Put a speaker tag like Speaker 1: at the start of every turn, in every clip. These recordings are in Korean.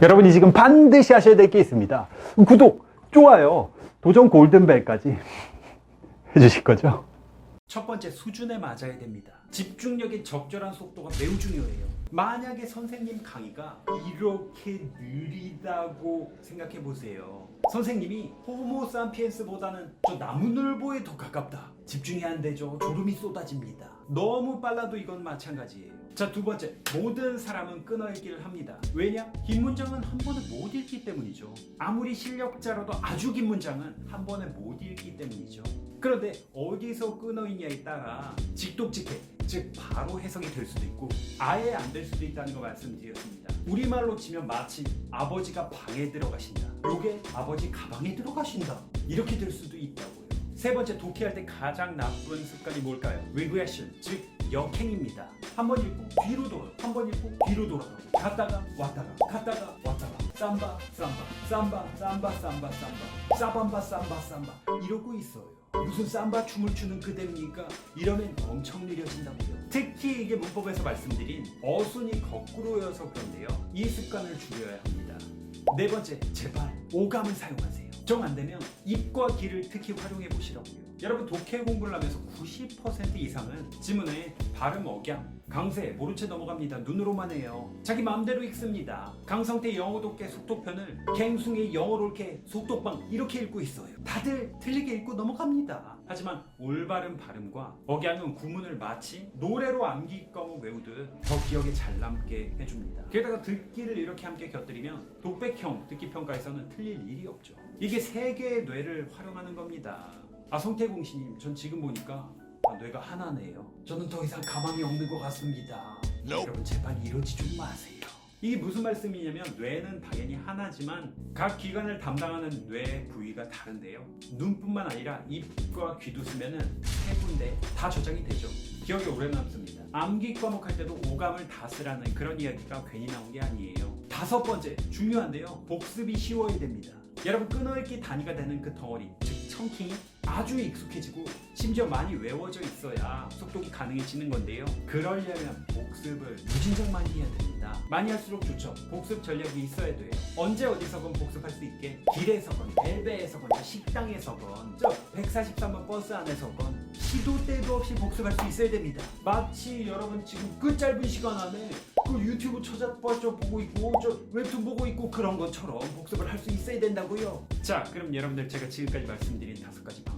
Speaker 1: 여러분이 지금 반드시 하셔야 될 게 있습니다. 구독, 좋아요, 도전 골든벨까지 해주실 거죠?
Speaker 2: 첫 번째 수준에 맞아야 됩니다. 집중력의 적절한 속도가 매우 중요해요. 만약에 선생님 강의가 이렇게 느리다고 생각해 보세요. 선생님이 호모 사피엔스보다는 저 나무늘보에 더 가깝다. 집중이 안 되죠. 졸음이 쏟아집니다. 너무 빨라도 이건 마찬가지예요. 자, 두 번째. 모든 사람은 끊어 읽기를 합니다. 왜냐? 긴 문장은 한 번에 못 읽기 때문이죠. 아무리 실력자라도 아주 긴 문장은 한 번에 못 읽기 때문이죠. 그런데 어디서 끊어있냐에 따라 직독직해, 즉 바로 해석이 될 수도 있고 아예 안 될 수도 있다는 거 말씀드렸습니다. 우리말로 치면 마치 아버지가 방에 들어가신다. 요게 아버지 가방에 들어가신다. 이렇게 될 수도 있다고요. 세 번째 독해할 때 가장 나쁜 습관이 뭘까요? regression, 즉 역행입니다. 한 번 읽고 뒤로 돌아, 한 번 읽고 뒤로 돌아가고 갔다가 왔다가 갔다가 왔다가 삼바 삼바 삼바 삼바 삼바 삼바 사밤바 삼바 삼바 이러고 있어요. 무슨 삼바 춤을 추는 그대입니까? 이러면 엄청 느려진다고요. 특히 이게 문법에서 말씀드린 어순이 거꾸로여서 그런데요. 이 습관을 줄여야 합니다. 네 번째, 제발 오감을 사용하세요. 정 안 되면 입과 귀를 특히 활용해 보시라고요. 여러분 독해 공부를 하면서 90% 이상은 지문에 발음 억양, 강세 모른 채 넘어갑니다. 눈으로만 해요. 자기 마음대로 읽습니다. 강성태 영어 독해 속독편을 갱숭의 영어로 이렇게 속독방 이렇게 읽고 있어요. 다들 틀리게 읽고 넘어갑니다. 하지만 올바른 발음과 억양은 구문을 마치 노래로 암기 과목 외우듯 더 기억에 잘 남게 해줍니다. 게다가 듣기를 이렇게 함께 곁들이면 독백형 듣기 평가에서는 틀릴 일이 없죠. 이게 세 개의 뇌를 활용하는 겁니다. 아 성태공 씨님, 전 지금 보니까 아, 뇌가 하나네요. 저는 더 이상 가망이 없는 것 같습니다. 여러분 제발 이러지 좀 마세요. 이게 무슨 말씀이냐면 뇌는 당연히 하나지만 각 기관을 담당하는 뇌 부위가 다른데요. 눈뿐만 아니라 입과 귀도 쓰면은 세 군데 다 저장이 되죠. 기억에 오래 남습니다. 암기 과목 할 때도 오감을 다 쓰라는 그런 이야기가 괜히 나온 게 아니에요. 다섯 번째 중요한데요. 복습이 쉬워야 됩니다. 여러분 끊어읽기 단위가 되는 그 덩어리 즉 청킹이 아주 익숙해지고 심지어 많이 외워져 있어야 속독이 가능해지는 건데요. 그러려면 복습을 무진장 많이 해야 됩니다. 많이 할수록 좋죠. 복습 전략이 있어야 돼요. 언제 어디서건 복습할 수 있게 길에서건 벨베에서건 식당에서건 저 143번 버스 안에서건 시도 때도 없이 복습할 수 있어야 됩니다. 마치 여러분 지금 그 짧은 시간 안에 그 유튜브 찾아봐서 보고 있고 저 웹툰 보고 있고 그런 것처럼 복습을 할 수 있어야 된다고요. 자, 그럼 여러분들 제가 지금까지 말씀드린 다섯 가지 방법 다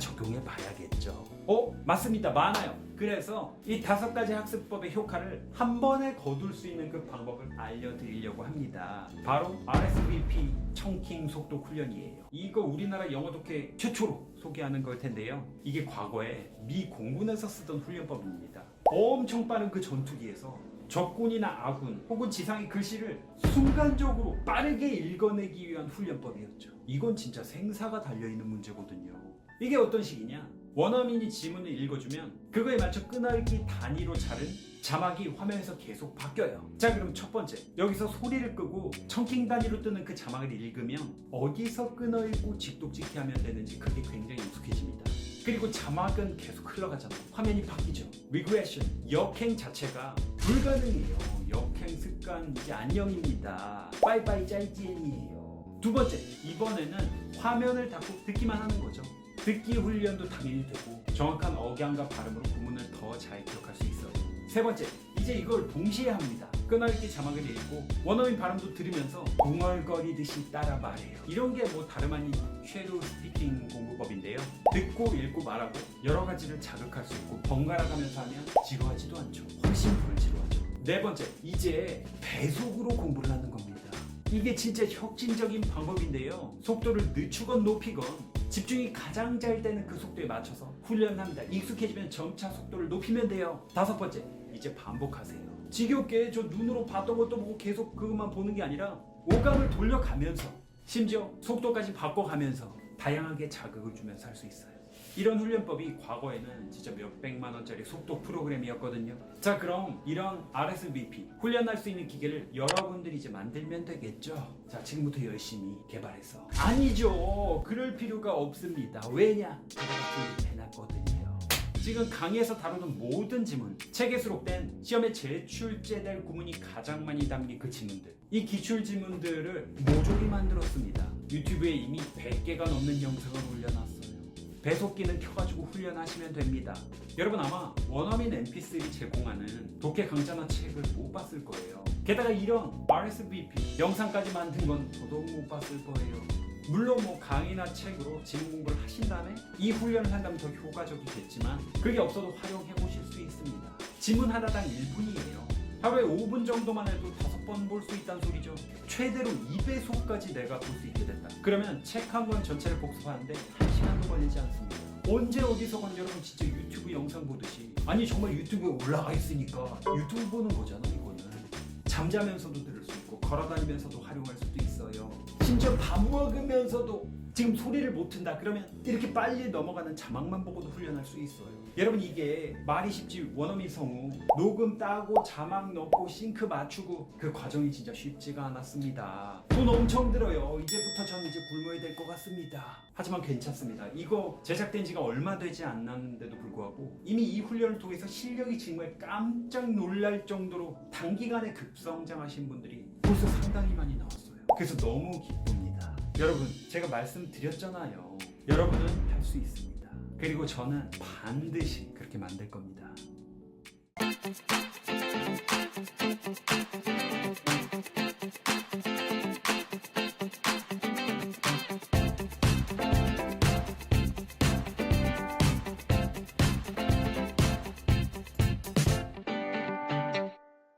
Speaker 2: 적용해 봐야겠죠. 어, 맞습니다. 많아요. 그래서 이 다섯 가지 학습법의 효과를 한 번에 거둘 수 있는 그 방법을 알려드리려고 합니다. 바로 RSVP 청킹 속도 훈련이에요. 이거 우리나라 영어 독해 최초로 소개하는 걸 텐데요. 이게 과거에 미 공군에서 쓰던 훈련법입니다. 엄청 빠른 그 전투기에서 적군이나 아군 혹은 지상의 글씨를 순간적으로 빠르게 읽어내기 위한 훈련법이었죠. 이건 진짜 생사가 달려있는 문제거든요. 이게 어떤 식이냐? 원어민이 지문을 읽어주면 그거에 맞춰 끊어읽기 단위로 자른 자막이 화면에서 계속 바뀌어요. 자 그럼 첫 번째 여기서 소리를 끄고 청킹 단위로 뜨는 그 자막을 읽으면 어디서 끊어읽고 직독직히 하면 되는지 그게 굉장히 익숙해집니다. 그리고 자막은 계속 흘러가잖아요. 화면이 바뀌죠. 리그레션, 역행 자체가 불가능해요. 역행 습관 이제 안녕입니다. 빠이빠이 짤지엔이에요. 두 번째, 이번에는 화면을 닫고 듣기만 하는 거죠. 듣기 훈련도 당연히 되고 정확한 억양과 발음으로 구문을 더 잘 기억할 수 있어요. 세 번째, 이제 이걸 동시에 합니다. 끊어읽기 자막을 읽고 원어민 발음도 들으면서 웅얼거리듯이 따라 말해요. 이런 게 뭐 다름 아닌 쉐도우 스피킹 공부법인데요. 듣고 읽고 말하고 여러 가지를 자극할 수 있고 번갈아 가면서 하면 지루하지도 않죠. 훨씬 덜 지루하죠. 네 번째, 이제 배속으로 공부를 하는 겁니다. 이게 진짜 혁신적인 방법인데요. 속도를 늦추건 높이건 집중이 가장 잘 되는 그 속도에 맞춰서 훈련합니다. 익숙해지면 점차 속도를 높이면 돼요. 다섯 번째, 이제 반복하세요. 지겹게 저 눈으로 봤던 것도 보고 계속 그것만 보는 게 아니라 오감을 돌려가면서 심지어 속도까지 바꿔가면서 다양하게 자극을 주면서 할 수 있어요. 이런 훈련법이 과거에는 진짜 몇백만 원짜리 속도 프로그램이었거든요. 자, 그럼 이런 RSVP 훈련할 수 있는 기계를 여러분들이 이제 만들면 되겠죠. 자, 지금부터 열심히 개발해서 아니죠. 그럴 필요가 없습니다. 왜냐? 제가 같은 일 해놨거든요. 지금 강의에서 다루는 모든 지문, 책에 수록된 시험에 제출제될 구문이 가장 많이 담긴 그 지문들. 이 기출 지문들을 모조리 만들었습니다. 유튜브에 이미 100개가 넘는 영상을 올려놨어요. 배속기는 켜가지고 훈련하시면 됩니다. 여러분 아마 원어민 MP3 제공하는 독해 강좌나 책을 못 봤을 거예요. 게다가 이런 RSVP 영상까지 만든 건 더더욱 못 봤을 거예요. 물론 뭐 강의나 책으로 지문 공부를 하신 다음에 이 훈련을 한다면 더 효과적이겠지만 그게 없어도 활용해 보실 수 있습니다. 지문 하나당 1분이에요. 하루에 5분 정도만 해도 다섯 번볼 수 있다는 소리죠. 최대로 2배속까지 내가 볼 수 있게 됐다. 그러면 책 한 권 전체를 복습하는데 1시간도 걸리지 않습니다. 언제 어디서건 여러분 진짜 유튜브 영상 보듯이. 아니 정말 유튜브에 올라가 있으니까. 유튜브 보는 거잖아 이거는. 잠자면서도 들을 수 있고 걸어다니면서도 활용할 수도 있어요. 심지어 밥 먹으면서도 지금 소리를 못 튼다. 그러면 이렇게 빨리 넘어가는 자막만 보고도 훈련할 수 있어요 여러분 이게 말이 쉽지 원어민 성우. 녹음 따고 자막 넣고 싱크 맞추고 그 과정이 진짜 쉽지가 않았습니다. 돈 엄청 들어요. 이제부터 저는 이제 굶어야 될 것 같습니다. 하지만 괜찮습니다. 이거 제작된 지가 얼마 되지 않았는데도 불구하고 이미 이 훈련을 통해서 실력이 정말 깜짝 놀랄 정도로 단기간에 급성장하신 분들이 벌써 상당히 많이 나왔어요. 그래서 너무 기쁩니다. 여러분 제가 말씀드렸잖아요. 여러분은 할 수 있습니다 그리고 저는 반드시 그렇게 만들 겁니다